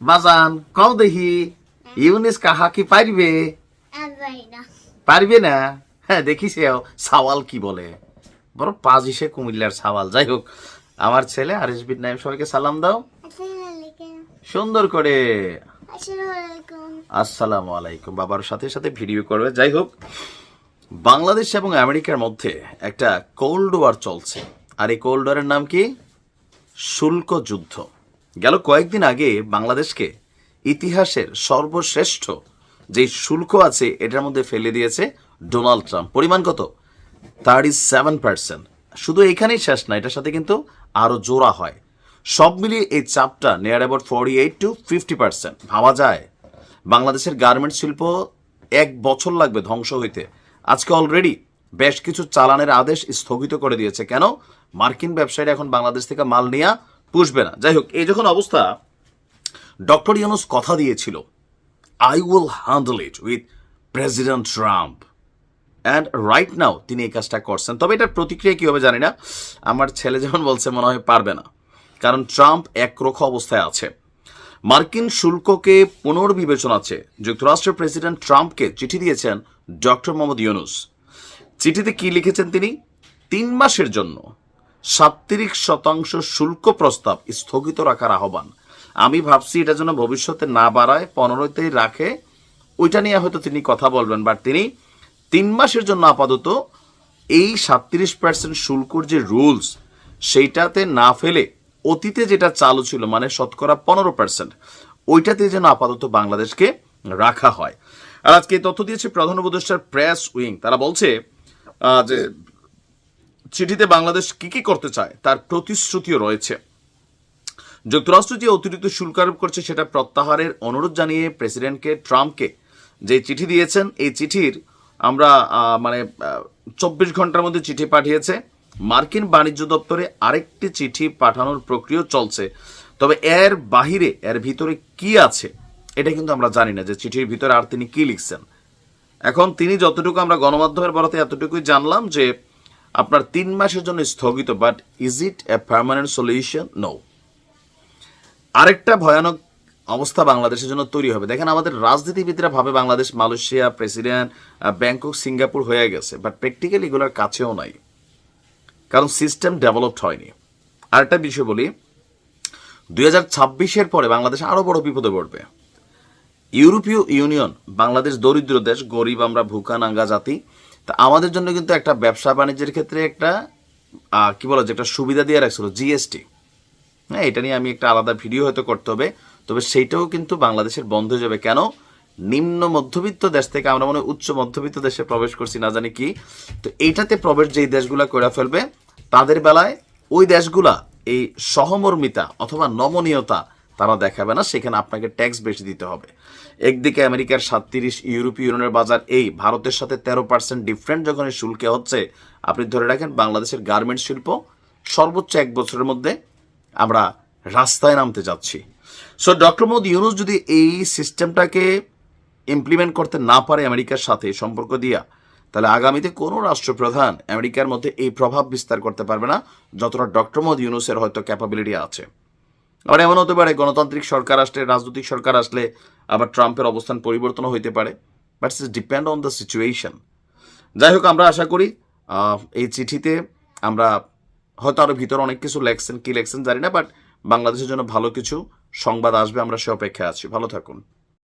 বাজান কও দেখি ইউনিস কাহা কি পারবে? আর পারবে না? হ্যাঁ দেখিস সাওয়াল কি বলে? বড় পাঁচ কুমিল্লার সাওয়াল। যাই হোক আমার ছেলে আরিসবির নাইম সবাইকে সালাম দাও। সুন্দর করে। আসসালামু আলাইকুম আসসালামু আলাইকুম বাবার সাথে সাথে ভিডিও করবে। যাই হোক বাংলাদেশ এবং আমেরিকার মধ্যে একটা কোল্ড ওয়ার চলছে। আর এই কোল্ড ওয়ারের নাম কি? শুল্ক যুদ্ধ। গেল কয়েকদিন আগে বাংলাদেশকে ইতিহাসের সর্বশ্রেষ্ঠ যে শুল্ক আছে, এটার মধ্যে ফেলে দিয়েছে ডোনাল্ড ট্রাম্প। পরিমাণ কত? থার্টি সেভেন পার্সেন্ট শুধু এখানেই শেষ না, এটার সাথে কিন্তু আরও জোড়া হয়। সব মিলিয়ে এই চাপটা near about forty eight to fifty percent ভাবা যায়, বাংলাদেশের গার্মেন্ট শিল্প এক বছর লাগবে ধ্বংস হইতে। আজকে অলরেডি বেশ কিছু চালানের আদেশ স্থগিত করে দিয়েছে। কেন? মার্কিন ব্যবসায়ীরা এখন বাংলাদেশ থেকে মাল নিয়ে পুষবে না। যাই হোক, এই যখন অবস্থা, ডক্টর ইউনুস কথা দিয়েছিল I will handle it with president Trump and right now তিনি এই কাজটা করছেন। তবে এটার প্রতিক্রিয়া কী হবে জানি না। আমার ছেলে যেমন বলছে, মনে হয় পারবে না। কারণ ট্রাম্প একরোখা অবস্থায় আছে। মার্কিন শুল্ককে পুনর্বিবেচনাতে যুক্তরাষ্ট্রের প্রেসিডেন্ট ট্রাম্পকে চিঠি দিয়েছেন ডক্টর মোহাম্মদ ইউনুস। চিঠিতে কি লিখেছেন তিনি? তিন মাসের জন্য। সাত্রিশ শতাংশ শুল্ক প্রস্তাব স্থগিত রাখার আহ্বান। আমি ভাবছি এটা যেন ভবিষ্যতে না বাড়ায়, পনেরোতেই রাখে। ওইটা নিয়ে হয়তো তিনি কথা বলবেন, বাট তিনি তিন মাসের জন্য আপাতত এই সাত্রিশ পার্সেন্ট শুল্কর যে রুলস সেইটাতে না ফেলে অতীতে যেটা চালু ছিল মানে শতকরা পনেরো পার্সেন্ট ওইটাতে যেন আপাতত বাংলাদেশকে রাখা হয়। আর আজকে তথ্য দিয়েছে প্রধান উপদেষ্টার প্রেস উইং তারা বলছে যে চিঠিতে বাংলাদেশ কি কি করতে চায়, তার প্রতিশ্রুতিও রয়েছে। যুক্তরাষ্ট্র যে অতিরিক্ত শুল্ক আরোপ করছে, সেটা প্রত্যাহারের অনুরোধ জানিয়ে প্রেসিডেন্টকে ট্রাম্পকে যে চিঠি দিয়েছেন, এই চিঠির আমরা মানে চব্বিশ ঘণ্টার মধ্যে চিঠি পাঠিয়েছে। মার্কিন বাণিজ্য দপ্তরে আরেকটি চিঠি পাঠানোর প্রক্রিয়া চলছে। তবে এর বাহিরে, এর ভিতরে কি আছে, এটা কিন্তু আমরা জানি না যে চিঠির ভিতরে আর তিনি কি লিখছেন। এখন তিনি যতটুকু আমরা গণমাধ্যমের বরাতে এতটুকুই জানলাম যে আপনার তিন মাসের জন্য স্থগিত but is it a permanent solution no আরেকটা ভয়ানক অবস্থা বাংলাদেশের জন্য তৈরি হবে। দেখেন আমাদের রাজনীতিবিদরা ভাবে Bangladesh, Malaysia, president Bangkok, Singapore হয়ে গেছে বাট প্র্যাকটিক্যালি এগুলোর কাছেও নাই। কারণ সিস্টেম ডেভেলপড হয়নি। আরেকটা বিষয় বলি, দুই হাজার ছাব্বিশের পরে বাংলাদেশ আরও বড় বিপদে পড়বে। ইউরোপীয় ইউনিয়ন, বাংলাদেশ দরিদ্র দেশ, গরিব আমরা ভুকা নাঙ্গা জাতি তা আমাদের জন্য কিন্তু একটা ব্যবসা বাণিজ্যের ক্ষেত্রে একটা কি বলা যে একটা সুবিধা দিয়ে রাখছিল জিএসটি হ্যাঁ এটা নিয়ে আমি একটা আলাদা ভিডিও হয়তো করতে হবে, তবে সেইটাও কিন্তু বাংলাদেশের বন্ধ হয়ে যাবে। কেন? নিম্ন মধ্যবিত্ত দেশ থেকে আমরা মনে উচ্চ মধ্যবিত্ত দেশে প্রবেশ করছি, না জানি কি। তো এইটাতে প্রবেশ যেই দেশগুলা করে ফেলবে, তাদের বেলায় ওই দেশগুলা এই সহমর্মিতা অথবা নমনীয়তা তারা দেখাবে না, সেখানে আপনাকে ট্যাক্স বেশি দিতে হবে। একদিকে আমেরিকার সাতত্রিশ ইউরোপীয় ইউনিয়নের বাজার এই, ভারতের সাথে তেরো পার্সেন্ট ডিফারেন্ট যখন শুল্কে হচ্ছে, আপনি ধরে রাখেন বাংলাদেশের গার্মেন্ট শিল্প, সর্বোচ্চ এক বছরের মধ্যে আমরা রাস্তায় নামতে যাচ্ছি। সো ডক্টর মোদী ইউনুস যদি এই সিস্টেমটাকে ইমপ্লিমেন্ট করতে না পারে আমেরিকার সাথে সম্পর্ক দিয়া, তাহলে আগামীতে কোনো রাষ্ট্রপ্রধান আমেরিকার মধ্যে এই প্রভাব বিস্তার করতে পারবে না, যতটা ডক্টর মোদী ইউনুসের হয়তো ক্যাপাবিলিটি আছে। আবার এমন হতে পারে, গণতান্ত্রিক সরকার আসলে, রাজনৈতিক সরকার আসলে আবার ট্রাম্পের অবস্থান পরিবর্তন হইতে পারে but it's depend on the situation যাই হোক, আমরা আশা করি এই চিঠিতে আমরা হয়তো আরও ভিতরে অনেক কিছু লেখছেন, কী লেখছেন জানি না বাট বাংলাদেশের জন্য ভালো কিছু সংবাদ আসবে, আমরা সে অপেক্ষায় আছি। ভালো থাকুন।